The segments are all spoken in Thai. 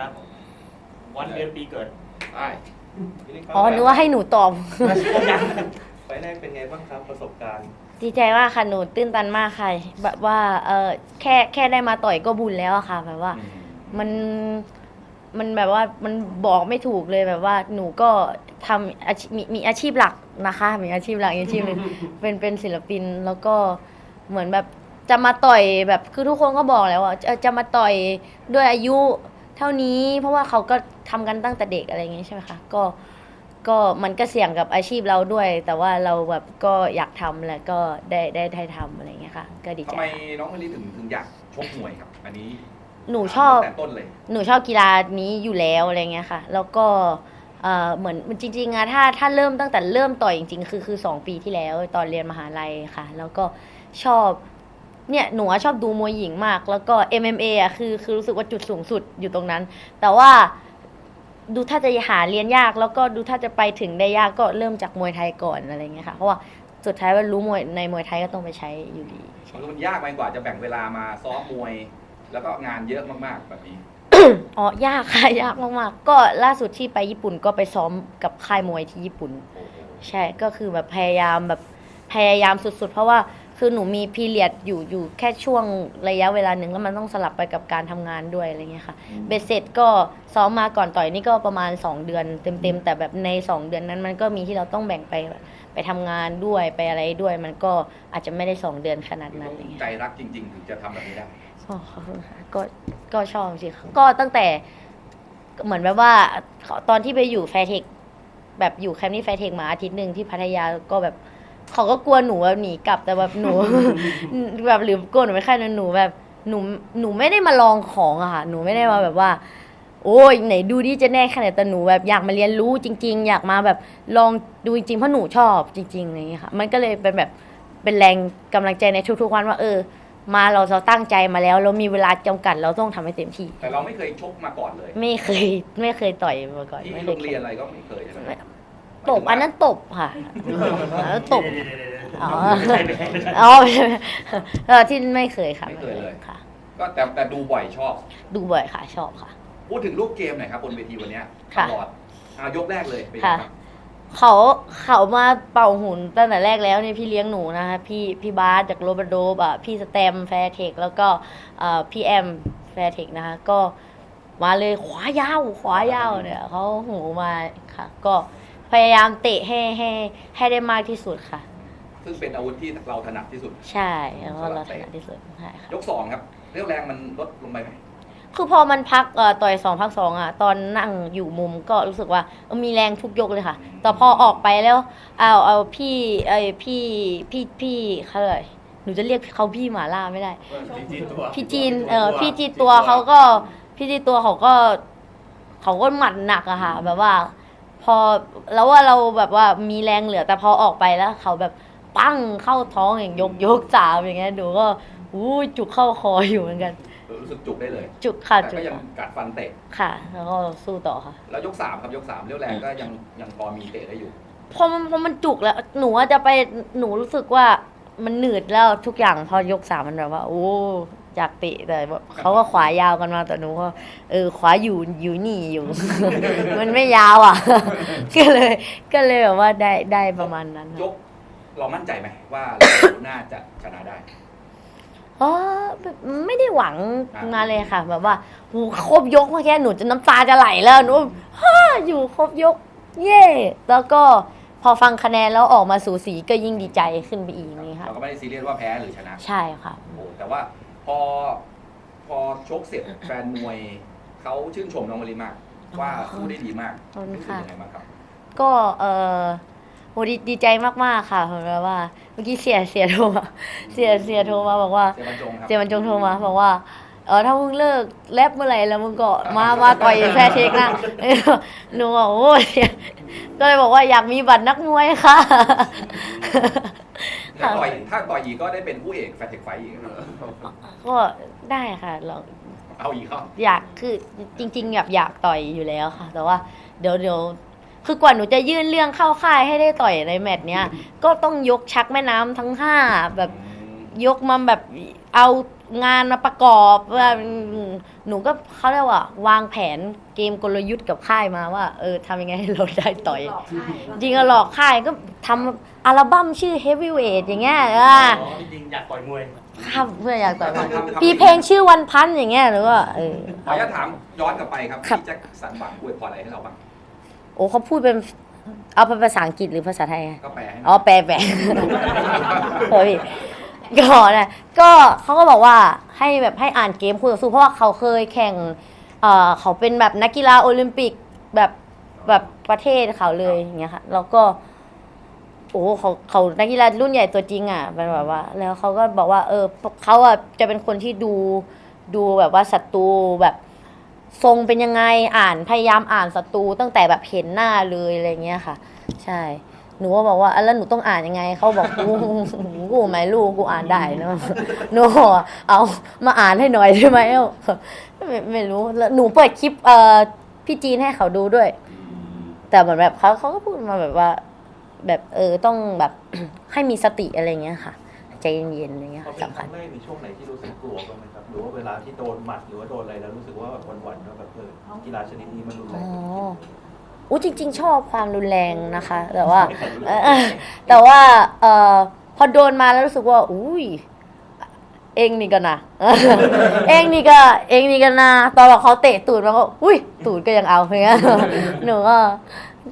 ครับ วันเดือนปีเกิดได้อ๋อนึกว่าให้หนูตอบไฟล์แรกเป็นไงบ้างครับประสบการณ์ ดีใจมากค่ะหนูตื้นตันมากค่ะแบบว่าเออแค่แค่ได้มาต่อยก็บุญแล้วอะค่ะ แบบว่ามันมันแบบว่ามันบอกไม่ถูกเลยแบบว่า หนูก็ทำอาชีพมีมีอาชีพหลักนะคะ มีอาชีพหลักอาชีพหนึ่งเป็นเป็นศิลปินแล้วก็เหมือนแบบจะมาต่อยแบบคือทุกคนก็บอกแล้วว่าจะจะมาต่อยด้วยอายุ เท่านี้เพราะว่าเขาก็ทำกันตั้งแต่เด็กอะไรอย่างงี้ใช่ไหมคะก็ก็มันก็เสี่ยงกับอาชีพเราด้วย แต่ว่าเราแบบก็อยากทำแล้วก็ได้ได้ได้ทำอะไรอย่างเงี้ยค่ะ ก็ดีใจทำไมค่ะน้องมะลิถึงถึงอยากชกมวยครับ อันนี้หนูชอบตั้งแต่ต้นเลย หนูชอบกีฬานี้อยู่แล้วอะไรเงี้ยค่ะ แล้วก็เอ่อเหมือนจริงๆอะถ้าถ้าเริ่มตั้งแต่เริ่มต่อยจริง ๆ คือคือสองปีที่แล้วตอนเรียนมหาลัยค่ะ แล้วก็ชอบ เนี่ยหนูอะชอบดูมวยหญิงมาก แล้วก็ MMA อะคือคือรู้สึกว่าจุดสูงสุดอยู่ตรงนั้น แต่ว่าดูถ้าจะหาเรียนยาก แล้วก็ดูถ้าจะไปถึงได้ยากก็เริ่มจากมวยไทยก่อนอะไรเงี้ยค่ะเพราะว่าสุดท้ายว่ารู้มวยในมวยไทยก็ต้องไปใช้อยู่ดีมันยากไปกว่าจะแบ่งเวลามาซ้อมมวย แล้วก็งานเยอะมากๆแบบนี้อ๋อยากค่ะยากมากๆ ก็ล่าสุดที่ไปญี่ปุ่นก็ไปซ้อมกับค่ายมวยที่ญี่ปุ่นโอ้โหใช่ก็คือแบบพยายามแบบพยายามสุดๆ เพราะว่า คือหนูมีพีเรียดอยู่อยู่แค่ช่วงระยะเวลาหนึ่งแล้วมันต้องสลับไปกับการทำงานด้วยอะไรเงี้ยค่ะเบ็ดเสร็จก็ซ้อมมาก่อนต่อยนี่ก็ประมาณ 2 เดือนเต็มๆ แต่แบบใน 2 เดือนนั้นมันก็มีที่เราต้องแบ่งไปแบบไปทำงานด้วยไปอะไรด้วย มันก็อาจจะไม่ได้ 2 เดือนขนาดนั้นอะไรเงี้ยใจรักจริง ๆ ถึงจะทำแบบนี้ได้อ๋อขอบคุณค่ะก็ก็ชอบจริงๆก็ตั้งแต่เหมือนแบบว่าตอนที่ไปอยู่แฟร์เทคแบบอยู่แคมป์นี่แฟร์เทคมาอาทิตย์หนึ่งที่พัทยาก็แบบ เขาก็กลัวหนูแบบหนีกลับแต่แบบหนู แบบหรือกลัวหนูไม่ค่ายนั้นหนูแบบหนูหนูไม่ได้มาลองของอะค่ะหนูไม่ได้มาแบบว่า โอ้ยไหนดูดิจะแน่ขนาดแต่หนูแบบอยากมาเรียนรู้จริง ๆ อยากมาแบบลองดูจริงๆเพราะหนูชอบจริงๆอะไรอย่างเงี้ยค่ะมันก็เลยเป็นแบบเป็นแรงกำลังใจในทุกๆวันว่า เออ มาเราเราตั้งใจมาแล้ว เรามีเวลาจำกัดเราต้องทำให้เต็มที่ แต่เราไม่เคยชกมาก่อนเลย ไม่เคยไม่เคยต่อยมาก่อนที่ไม่โรเคยงเรียนอะไรก็ไม่เคยใช่ไหม ตบอันนั้นตบค่ะอันนั้นตบ อ๋อ ไม่ใช่ไม่ใช่ไม่ใช่อ๋อไม่ใช่เออที่ไม่เคยค่ะไม่เคยเลย ค่ะ ก็แต่แต่ดูบ่อยชอบ ดูบ่อยค่ะ ชอบค่ะ พูดถึงรูปเกมหน่อยครับบนเวทีวันเนี้ยตค่ะ ลอดอายกแรกเลยเป็นไงค่ะ ครับเขาเขามาเป่าหุ่นตั้งแต่แรกแล้วเนี่ยพี่เลี้ยงหนูนะคะพี่พี่บาสจากโรบันโดบอะพี่สแตมแฟร์เทคแล้วก็เอ่อพี่แอมแฟร์เทคนะคะก็มาเลยขวายาวขวายาวเนี่ยเขาหูมาค่ะ ก็ พยายามเตะให้ให้ให้ได้มากที่สุดค่ะ ซึ่งเป็นอาวุธที่เราถนัดที่สุด ใช่แล้วก็เราถนัดที่สุดใช่ค่ะยกสองครับเรี่ยวแรงมันลดลงไปไหมคือพอมันพักเอ่อต่อยสองพักสองอะ ตอนนั่งอยู่มุมก็รู้สึกว่าเออมีแรงทุกยกเลยค่ะ แต่พอออกไปแล้ว เอาเอาพี่ไอพี่พี่พี่เขาเลยหนูจะเรียกเขาพี่หมาล่าไม่ได้พี่จีนเออพี่จีนตัวเขาก็พี่จีนตัวเขาก็ เขาก็หมัดหนักอะค่ะ แบบว่า พอแล้วว่าเราแบบว่ามีแรงเหลือแต่พอออกไปแล้ว เขาแบบปั้งเข้าท้องอย่างยกยกสามอย่างเงี้ยดูก็อู้ยจุกเข้าคออยู่เหมือนกัน รู้สึกจุกได้เลย จุกค่ะแต่จุก็กยังกัดฟันเตะ ค่ะ แล้วก็สู้ต่อค่ะ แล้วยกสามครับยกสามเรี่ยวแรงก็ยังยังพอมีเตะได้อยู่ พอมันพอมันจุกแล้ว หนูว่าจะไปหนูรู้สึกว่ามันหนืดแล้วทุกอย่างพอยกสามมันแบบว่า โอ้ อยากเตะแต่ว่าเขาก็ขวายาวกันมาแต่หนูก็เออขวาอยู่อยู่นี่อยู่ มันไม่ยาวอะ ก็เลย ก็เลยแบบว่าได้ได้ประมาณนั้นยค่ะกเรามั่นใจไหมว่าเราน่าจะชนะได้อ๋อแบบไม่ได้หวังมาเลยค่ะ แบบว่าโหครบยกเมื่อกี้หนูจะน้ำตาจะไหลแล้วหนูฮ่าอยู่ครบยก เย่แล้วก็พอฟังคะแนนแล้วออกมาสูสีก็ยิ่งดีใจขึ้นไปอีกนี่ค่ะเราก็ไม่ได้ซีเรียสว่าแพ้หรือชนะ ใช่ค่ะโอ้แต่ว่า พอพอชกเสร็จแฟนมวยเขาชื่นชมน้องมาริมาก ว่าสู้ได้ดีมากขอบคุณรู้สึกค่ะ ยังไงบ้างครับ ก็เออโหดีดีใจมากๆค่ะเพราะว่า เมื่อกี้เสียเสียโทรมาเสียเสียโทรมาบอกว่าเซบรรจงครับเสียบรรจงโทรมาบอกว่า เออถ้ามึงเลิกแรปเมื่อไหร่แล้วมึงก็มามาต่อยแฟร์เทคนะหนูบอกโอ้ยก็เลยบอกว่าอยากมีบัตรนักมวยค่ะ ถ้าต่อยถ้าต่อยอีกก็ได้เป็นผู้เอกแฟร์เทคไฟท์อีกครับก็ได้ค่ะลองเอาอีกครับอยากคือจริงๆแบบอยากต่อยอยู่แล้วค่ะ แต่ว่าเดี๋ยวเดี๋ยวคือกว่าหนูจะยื่นเรื่องเข้าค่ายให้ได้ต่อยในแมตช์เนี้ยก็ต้องยกชักแม่น้ำทั้งห้าแบบยกมาแบบเอา งานมาประกอบว่าหนูก็เขาเรียกว่าวางแผนเกมกลยุทธ์กับค่ายมาว่า เออทำยังไงให้เราได้ต่อย จริงอะหลอกค่ายก็ทำอัลบั้มชื่อ Heavyweight อย่างเงี้ยอ่าจริงๆอยากต่อยมวย ครับเพื่ออยากต่อยมันมีเพลงชื่อวันพันอย่างเงี้ยหรือว่าเออ ขออนุญาตถามย้อนกลับไปครับครับ พี่แจ็คสันหวังอวยพรอะไรให้เราบ้างโอ้เขาพูดเป็นเอาเป็นภาษาอังกฤษหรือภาษาไทยอะก็แปลให้หน่อ๋อยแปลแปลเฮ้ย ก็นนะก็เขาก็บอกว่าให้แบบให้อ่านเกมคู่ต่อสู้เพราะว่าเขาเคยแข่งเอ่อเขาเป็นแบบนักกีฬาโอลิมปิกแบบแบบประเทศเขาเลยอย่างเงี้ยค่ะ แล้วก็ โอ้เขาเขานักกีฬารุ่นใหญ่ตัวจริงอะเป็นแบบว่า แล้วเขาก็บอกว่า เออเขาอะจะเป็นคนที่ดูดูแบบว่าศัตรูแบบทรงเป็นยังไงอ่านพยายามอ่านศัตรูตั้งแต่แบบเห็นหน้าเลยอะไรเงี้ยค่ะ ใช่ หนูก็บอกว่าอะแล้วหนูต้องอ่านยังไงเขาบอกกูกูไม่รู้กูอ่านได้เนอะหนูบอกว่าเอามาอ่านให้หน่อยได้ไหมเอ้าไม่ไม่รู้แล้วหนูเปิดคลิปเอ่อพี่จีนให้เขาดูด้วย แต่เหมือนแบบเขาเขาก็พูดมาแบบว่า แบบเออต้องแบบให้มีสติอะไรเงี้ยค่ะใจเย็นๆอะไรเงี้ยพอค่ะเป็นสำคคัรั้ญงแรกในช่วงไหนที่รู้สึกกลัวบ้างไหมครับหรือว่าเวลาที่โดนหมัดหรือว่าโดนอะไรแล้วรู้สึกว่าแบบหวั่นๆว่าแบบเออกีฬาชนิดนี้มันรุนแรอ๋ง ออู้จริง ๆ ชอบความรุนแรงนะคะ แต่ว่าเอ่อแต่ว่าเอ่อพอโดนมาแล้วรู้สึกว่า อุ้ยเองนี่กันนะเองนี่ก็ เองนี่กันนะตอนแบบเขาเตะตูดมันก็อุ้ยตูดก็ยังเอาอย่างเงี้ยหนูก็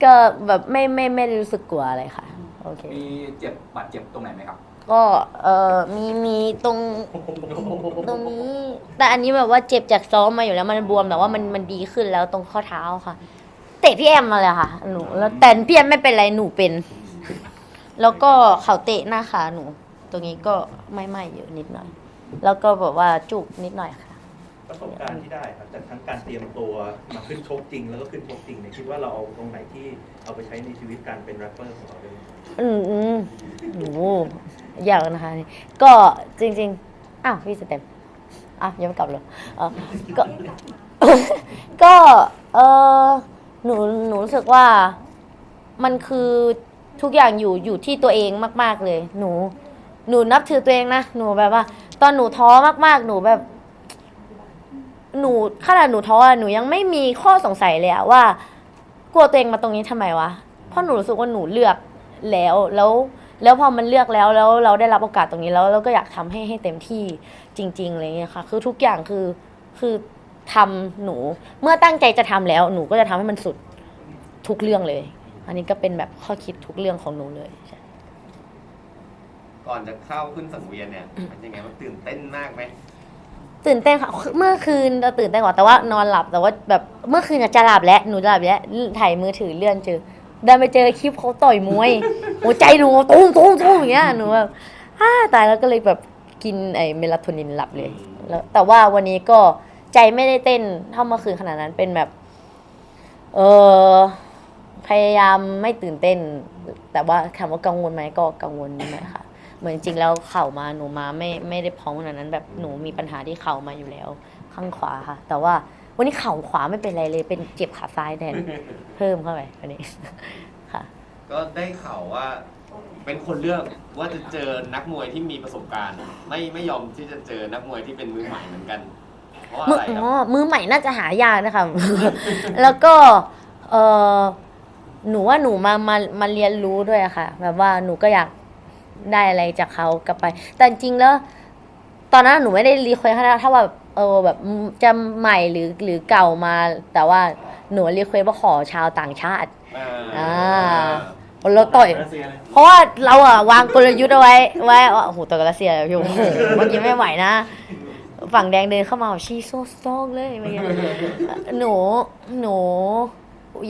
ก็แบบไม่ไม่ไม่ได้รู้สึกกลัวอะไรค่ะโอเคมีเจ็บบาดเจ็บตรงไหนไหมครับ ก็เออมีมีตรงตรงนี้ แต่อันนี้แบบว่าเจ็บจากซ้อมมาอยู่แล้วมันบวมแต่ว่ามันมันดีขึ้นแล้วตรงข้อเท้าค่ะ เตะพี่แอมมาเลยค่ะหนูแล้วแต่พี่แอมไม่เป็นไรหนูเป็น แล้วก็เขาเตะหน้าขาหนู ตรงนี้ก็ไม่ไหม้อยู่นิดหน่อย แล้วก็แบบว่าจุกนิดหน่อยค่ะ ประสบการณ์ที่ได้ครับจากทั้งการเตรียมตัวมาขึ้นชกจริง แล้วก็ขึ้นชกจริงเนี่ยคิดว่าเราเอาตรงไหนที่เอาไปใช้ในชีวิตการเป็นแรปเปอร์ของเราได้ไหมอืมอืมโอ้โหยากนะคะนี่ก็จริง ๆ อ้าวพี่สเต็มอ้าวยังไม่กลับเลยเออก็ ก็ เออ หนูหนูรู้สึกว่ามันคือทุกอย่างอยู่อยู่ที่ตัวเองมาก ๆเลย หนู หนูนับถือตัวเองนะหนูแบบว่า ตอนหนูท้อมากๆ หนูแบบ หนูขนาดหนูท้อหนูยังไม่มีข้อสงสัยเลยอะว่ากลัวตัวเองมาตรงนี้ทำไมวะเพราะหนูรู้สึกว่าหนูเลือกแล้วแล้วแล้วพอมันเลือกแล้วแล้วเราได้รับโอกาสตรงนี้แล้วเราก็อยากทำให้ให้เต็มที่จริงๆอะไรเงี้ยค่ะ คือทุกอย่างคือคือ ทำหนู เมื่อตั้งใจจะทำแล้ว หนูก็จะทำให้มันสุดทุกเรื่องเลย อันนี้ก็เป็นแบบข้อคิดทุกเรื่องของหนูเลยใช่ก่อนจะเข้าขึ้นสังเวียนเนี่ยเป็นยังไงมันตื่นเต้นมากไหมตื่นเต้นค่ะเมื่อคืนเราตื่นเต้นกว่าแต่ว่านอนหลับแต่ว่าแบบเมื่อคืนอะจะหลับแล้วหนูจะหลับแล้วถ่ายมือถือเลื่อนเจอได้ไปเจอคลิปเขาต่อยมวยหัวใจหนูตุ้มตุ้มตุ้มอย่างเงี้ยหนูแบบอ้าตายแล้วก็เลยแบบกินไอ้เมลาโทนินหลับเลยแล้วแต่ว่าวันนี้ก็ ใจไม่ได้เต้นเท่าเมื่อคืนขนาดนั้นเป็นแบบ เออพยายามไม่ตื่นเต้น แต่ว่าถามว่ากังวลไหมก็กังวลนิดหน่อยค่ะเหมือนจริงแล้วเข่ามาหนูมาไม่ไม่ได้พร้อมขนาดนั้นแบบหนูมีปัญหาที่เข่ามาอยู่แล้ว ข้างขวาค่ะ แต่ว่าวันนี้เข่าขวาไม่เป็นไรเลย เป็นเจ็บขาซ้ายแทนเพิ่มเข้าไปวันนี้ค่ะ ก็ได้ข่าวว่า เป็นคนเลือกว่าจะเจอนักมวยที่มีประสบการณ์ ไม่ไม่ยอมที่จะเจอนักมวยที่เป็นมือใหม่เหมือนกัน มือะไรคอ๋รัอบมือใหม่น่าจะหายากนะคะ แล้วก็เออหนูว่าหนูมามามาเรียนรู้ด้วยอะค่ะ แบบว่าหนูก็อยากได้อะไรจากเขากลับไป แต่จริงๆแล้ว ตอนนั้นหนูไม่ได้รีเควสขนาดถ้าว่าเออแบบจะใหม่หรือหรือเก่ามา แต่ว่าหนูรีเควสว่าขอชาวต่างชาติอ่าเราต่อยรัสเซียเลยเพราะว่าเราอะวางกลยุทธ์เอาไว้ไว้ว่าโอ้โหต่อยกับรัสเซียพี่โอ้โหเมื่อกี้ไม่ไหวนะ ฝั่งแดงเดินเข้ามาแบบชีโซสตองเลยเมื่อกี้หนูหนู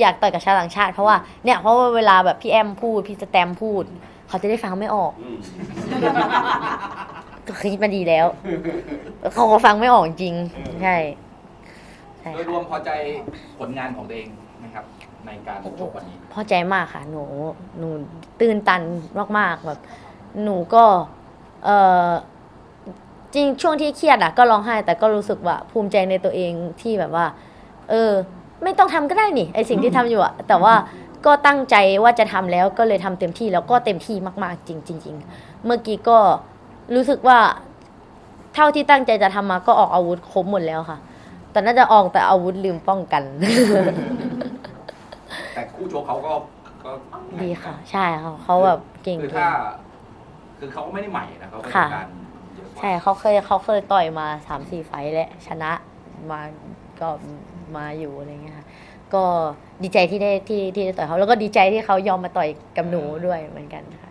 อยากต่อยกับชาวต่างชาติ เพราะว่าเนี่ยเพราะว่าเวลาแบบพี่แอมพูดพี่สแตมพูด เขาจะได้ฟังไม่ออกอืมก็คิดมาดีแล้ว เขาก็ฟังไม่ออกจริงใช่ใช่โดยรวมพอใจผลงานของตัวเองนะครับ ในการชกวันนี้ พอใจมากค่ะ หนูหนูตื่นตันมากๆแบบ หนูก็ เออ จริงช่วงที่เครียดอะก็ร้องไห้ แต่ก็รู้สึกว่าภูมิใจในตัวเองที่แบบว่า เออ ไม่ต้องทำก็ได้นี่ไอสิ่งที่ทำอยู่อะแต่ว่าก็ตั้งใจว่าจะทำแล้วก็เลยทำเต็มที่แล้วก็เต็มที่มาก ๆ จริงๆจริงๆเมื่อกี้ก็รู้สึกว่า เท่าที่ตั้งใจจะทำมาก็ออกอาวุธครบหมดแล้วค่ะแต่น่าจะออกแต่อาวุธลืมป้องกัน แต่คู่โชว์เขาก็ก็ดีค่ะ ใช่ค่ะเขาแบบเก่งคือถ้า คือเขาก็ไม่ได้ใหม่นะเขาประสค่ะบการณ์เยอะกว่า ใช่เขาเคยเขาเคยต่อยมาสามสี่ไฟท์แล้วชนะมาก็มาอยู่อะไรเงี้ยค่ะก็ดีใจที่ได้ที่ที่ได้ต่อยเขาแล้วก็ดีใจที่เขายอมมาต่อยกับหนูด้วยเหมือนกันค่ะ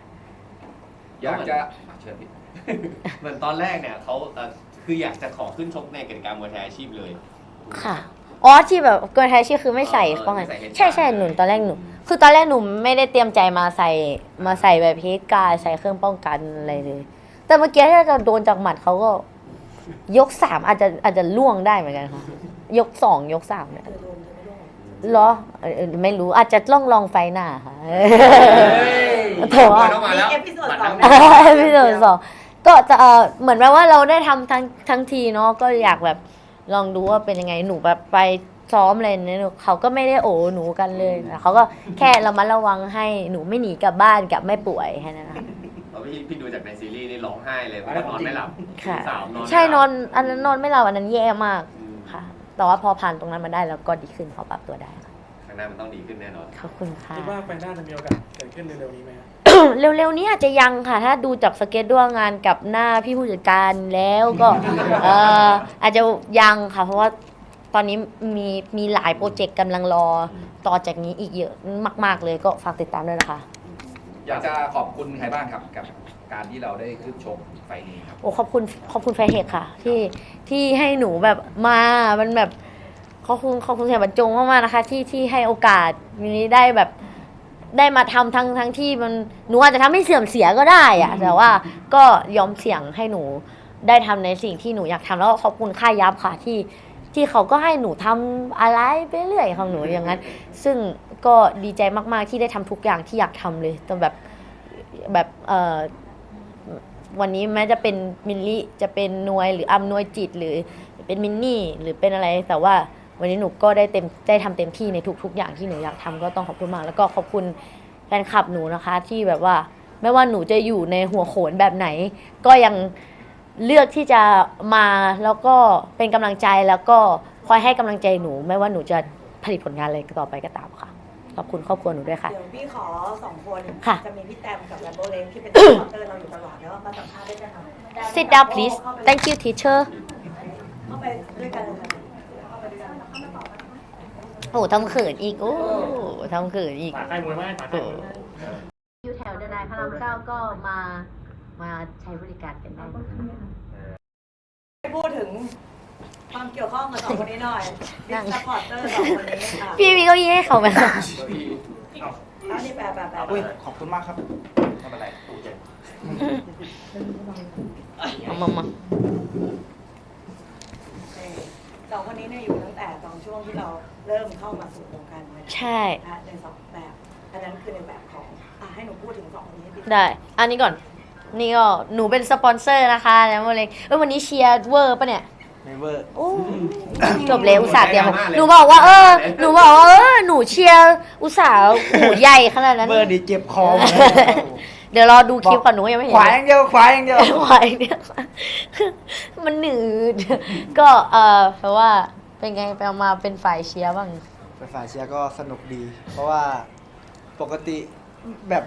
อยากจะอะเชิญพี่เหมือนตอนแรกเนี่ยเขาเอ่อคืออยากจะขอขึ้นชกในกติกามวยไทยอาชีพเลย ค่ะ อ๋อที่แบบกวนไทยชื่อคือไม่ใส่เออป้องกันไม่ใส่ headguard ใช่ใช่หนุนตอนแรกหนู คือตอนแรกหนูไม่ได้เตรียมใจมาใส่มาใส่แบบเฮดการ์ดใส่เครื่องป้องกันอะไรเลย แต่เมื่อกี้ถ้าจะโดนจากหมัดเขาก็ ยกสามอาจจะอาจจะล่วงได้เหมือนกันค่ะ ยกสองยกสามเนี่ยเหรอเออเออไม่รู้อาจจะต้องลองไฟหน้าค่ะแต่ว่าต้องมาแล้วมีเอพิโซดสองพี่โดนสองก็จะเออเหมือนแบบว่าเราได้ทำทั้งทั้งทีเนาะก็อยากแบบลองดูว่าเป็นยังไงหนูแบบไปซ้อมอะไรเนี่ยเขาก็ไม่ได้โอ้หนูกันเลยนะเขาก็แค่ระมัดระวังให้หนูไม่หนีกลับบ้านกับไม่ป่วยแค่นั้นนะคะเพราะพี่พี่ดูจากในซีรีส์นี่ร้องไห้เลยเพราะว่านอนไม่หลับค่ะ สาวนอนไม่หลับใช่นอนอันนั้นนอนไม่หลับอันนั้นแย่มากอืมค่ะ แต่ว่าพอผ่านตรงนั้นมาได้แล้วก็ดีขึ้นพอปรับตัวได้ค่ะข้างหน้ามันต้องดีขึ้นแน่นอน ขอบคุณค่ะ คิดว่าไฟหน้าจะมีโอกาสเกิดขึ้นเร็วๆนี้ไหมฮะเร็วๆนี้อาจจะยังค่ะ ถ้าดูจากสเก็ตด้วยงานกับหน้าพี่ผู้จัดการแล้วก็ เอ่ออาจจะยังค่ะ เพราะว่าตอนนี้มีมีหลายโปรเจกต์กำลังรอต่อจากนี้อีกเยอะมาก ๆ เลยก็ฝากติดตามด้วยนะคะ อยากจะขอบคุณใครบ้างครับกับการที่เราได้ขึ้นชกไฟล์นี้ครับ โอ้ขอบคุณขอบคุณแฟร์เฮกค่ะ ที่ที่ให้หนูแบบมามันแบบขอบคุณขอบคุณเสียบรรจงมากๆนะคะ ที่ที่ให้โอกาสนี้ได้แบบได้มาทำทั้งทั้งที่มันหนูอาจจะทำให้เสื่อมเสียก็ได้อะแต่ว่าก็ยอมเสี่ยงให้หนูได้ทำในสิ่งที่หนูอยากทำแล้วก็ขอบคุณค่ายยับค่ะที่ที่เขาก็ให้หนูทำอะไรไปเรื่อยของหนูอย่างนั้น ซึ่ง ก็ดีใจมาก ๆ ที่ได้ทำทุกอย่างที่อยากทำเลยแต่แบบแบบเอ่อวันนี้แม้จะเป็นมิลลี่จะเป็นนวยหรืออำนวยจิตหรือเป็นมินนี่หรือเป็นอะไรแต่ว่าวันนี้หนูก็ได้เต็มได้ทำเต็มที่ในทุก ๆ อย่างที่หนูอยากทำก็ต้องขอบคุณมาก แล้วก็ขอบคุณแฟนคลับหนูนะคะ ที่แบบว่าไม่ว่าหนูจะอยู่ในหัวโขนแบบไหน ก็ยังเลือกที่จะมาแล้วก็เป็นกำลังใจแล้วก็คอยให้กำลังใจหนู ไม่ว่าหนูจะผลิตผลงานอะไรต่อไปก็ตามค่ะ ขอบคุณครอบครัวหนูด้วยค่ะ เดี๋ยวพี่ขอสองคนค่ะจะมีพี่แตมกับแรมโบเลนที่เป็นสปอนเตอร์เราอยู่ตลอดแล้วมาสัมภาษณ์ด้วยกันค่ะ sit down please thank you teacher เข้าไปด้วยกันเลยค่ะเข้าไปด้วยกันโอ้ทำเขินอีกโอ้ทำเขินอีกฝากค่ายมวยไหมฝากค่ายมวยไหม อยู่แถวเดนายพระรามเก้าก็มามาใช้บริการกันได้ให้พูดถึง ความเกี่ยวข้องกับสองคนนี้หน่อยนั่งซัพพอร์ตเตอร์สองคนนี้ค่ะพี่มีเก้าอี้ให้เขาไหมคะแล้วนี่แบบแบบแบบอุ้ยขอบคุณมากครับไม่เป็นไรมามามาสองคนนี้เนี่ยอยู่ตั้งแต่ตอนช่วงที่เราเริ่มเข้ามาสู่วงการมวยใช่นะในสองแบบอันนั้นคือในแบบของอะให้หนูพูดถึงสองคนนี้พี่ได้ อันนี้ก่อน นี่ก็หนูเป็นสปอนเซอร์นะคะแล้วโมเลยเอ้ยวันนี้เชียร์เวอร์ปะเนี่ยไม่ เวอร์ โอ้จบเลยอุตส่าห์เตรียมไม่ดราม่าเลยหนูบอกว่าเออหนูบอกว่าเออหนูเชียร์อุตส่าห์หูใหญ่ขนาดนั้นเวอร์ดีเจ็บคอหมดเดี๋ยวรอดูคลิปก่อนหนูก็ยังไม่เห็นขวาอย่างเดียวขวาอย่างเดียว ไหวเนี่ยมันหนืดก็เออแปลว่าเป็นไงไปเอามาเป็นฝ่ายเชียร์บ้างไฟฟ้าเชียร์ก็สนุกดี เพราะว่าปกติแบบ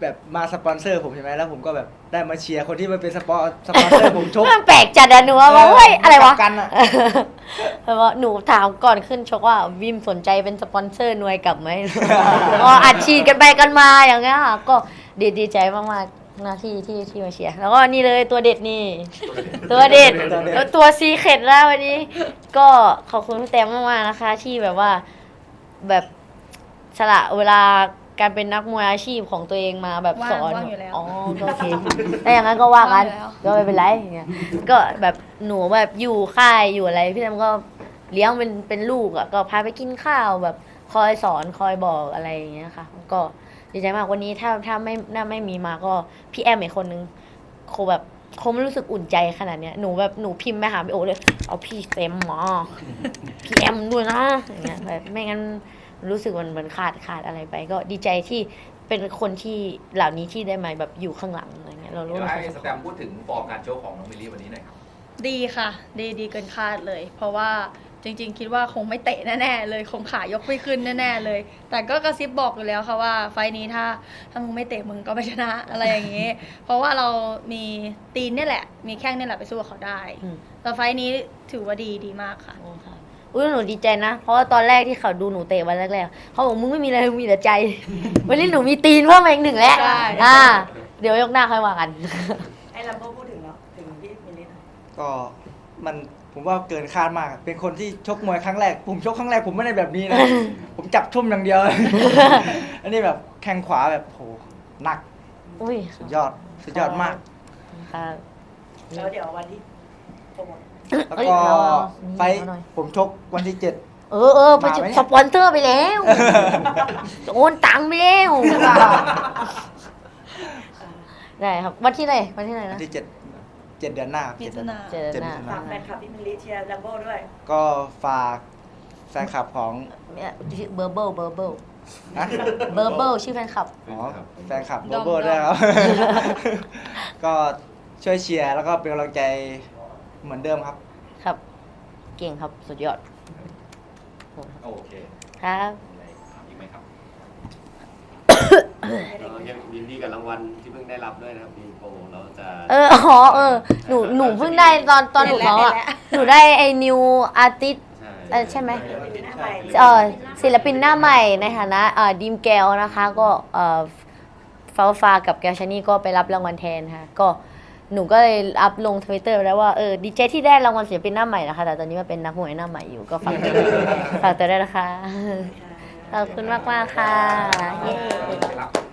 แบบมาสปอนเซอร์ผมใช่ไหมแล้วผมก็แบบ ได้มาเชียร์คนที่มาเป็นสปอนสปอนเซอร์ผมชก มันแปลกจัดอะหนูว่าว่าเฮ้ยอะไรวะกลับกันอะแปลว่าหนูถามก่อนขึ้นชกว่าวิมสนใจเป็นสปอนเซอร์หน่วยกลับไหม ก็อัดฉีดกันไปกันมาอย่างเงี้ยค่ะก็ดีดีใจมากๆหน้าที่ที่ที่มาเชียร์แล้วก็นี่เลยตัวเด็ดนี่ ตัวเด็ดตัวเด็ด แล้วตัวซีเข็ดแล้ววันนี้ ก็ขอบคุณพี่แต้มมากๆนะคะ ที่แบบว่าแบบสละเวลา การเป็นนักมวยอาชีพของตัวเองมาแบบสอนว่างอยู่แล้วอ๋อก็โอเคแต่อย่างนั้นก็ว่ากันว่างอยู่แล้ว ก็ไม่เป็นไรอย่างเงี้ยก็แบบหนูแบบอยู่ค่ายอยู่อะไรพี่แต้มก็เลี้ยงเป็นเป็นลูกอะก็พาไปกินข้าวแบบคอยสอนคอยบอกอะไรอย่างเงี้ยค่ะ ก็ดีใจมากวันนี้ถ้าถ้าไม่น่าไม่มีมาก็พี่แอมอีกคนนึงคงแบบคงไม่รู้สึกอุ่นใจขนาดเนี้ยหนูแบบหนูพิมพ์ไปหาพี่โอเลย เอาพี่เต็มหมอพี่แอมด้วยนะอย่างเงี้ยแบบไม่งั้น รู้สึกมันเหมือนขาดขาดอะไรไป ก็ดีใจที่เป็นคนที่เหล่านี้ที่ได้มาแบบอยู่ข้างหลังอะไรเงี้ยเรารู้เดี๋ยวว่าให้เขาสแตมพูดถึงฟอร์มการโชว์ของน้องมิลลี่วันนี้หน่อยครับ ดีค่ะ ดีดีเกินคาดเลย เพราะว่าจริง ๆ คิดว่าคงไม่เตะแน่ๆเลย คงขายกไม่ขึ้นแน่ๆเลย แต่ก็กระซิบบอกอยู่แล้วค่ะว่า ไฟล์นี้ถ้าถ้ามึงไม่เตะมึงก็ไม่ชนะอะไรอย่างนี้ เพราะว่าเรามีตีนเนี่ยแหละ มีแข้งเนี่ยแหละไปสู้กับเขาได้อืม แต่ไฟล์นี้ถือว่าดีดีมากค่ะอุ้ ยหนูดีใจนะ เพราะว่าตอนแรกที่เขาดูหนูเตะวันแรกๆเขาบอกมึงไม่มีอะไรมึงมีแต่ใจ วันนี้หนูมีตีนเพิ่มมาอีกหนึ่งแล้วใช่ อ่า เดี๋ยวยกหน้าค่อยว่ากันให้ลัมโบ้พูดถึงเนาะถึงพี่มิลลินก็มันผมว่าเกินคาดมากเป็นคนที่ชกมวยครั้งแรก ผมชกครั้งแรกผมไม่ได้แบบนี้นะ ผมจับทุ่มอย่างเดียว อันนี้แบบแข้งขวาแบบโหหนักอุ้ยสุดยอดสุดยอดมาก ค่ะแล้วเดี๋ยววันที่โปรโมท แล้วเอ้ยก็เราเอาไฟท์เอาหน่อยผมชกวันที่เจ็ด เออเออไปมาไหม สปอนเซอร์ไปแล้วโอนตังค์ไปแล้วได้ครับวันที่ไหนวันที่ไหนวันนะ ที่เจ็ดเจ็ดเดือนหน้าครับพิเจ็ดจารเดือนณาเจอเจ็ดหน้ามิถุฝากแฟนคลับพี่มิลลิเชียร์ลัมโบ้ด้วย ก็ฝากแฟนคลับของเนี่ยเบอร์เบิลเบอร์เบิลนะเบอร์เบิลชื่อแฟนคลับ อ๋อแฟนคลับดโบอมโบดอมด้วยครับ ก็ช่วยเชียร์แล้วก็เป็นกำลังใจ เหมือนเดิมครับ ครับ เก่งครับสุดยอด โอเคครับ มีอะไรอีกไหมครับเรายังยินดีกับรางวัลที่เพิ่งได้รับด้วยนะครับปีโปเราจะเอออ๋อเออ หนูหนูเพิ่งได้ตอนตอนหนูเห็นแล้วเขาอะเห็นแล้วหนูได้ไอ้ new artist ใช่เออใช่ไหมเป็นหน้าใหม่เออศิลปินหน้าใหม่ในฐานะเอ่อดีมแกลนะคะ ก็เอ่อฟ้าฟ้ากับแกลชานี่ก็ไปรับรางวัลแทนค่ะ ก็ หนูก็เลยอัพลงทวิตเตอร์ไปแล้วว่าเออดีเจที่ได้รางวัลศิลปินหน้าใหม่นะคะ แต่ตอนนี้มาเป็นนักมวยหน้าใหม่อยู่ก็ฝากตัวฝากตัวได้วยนะคะขอบคุณมากมากๆค่ะเย้ครับ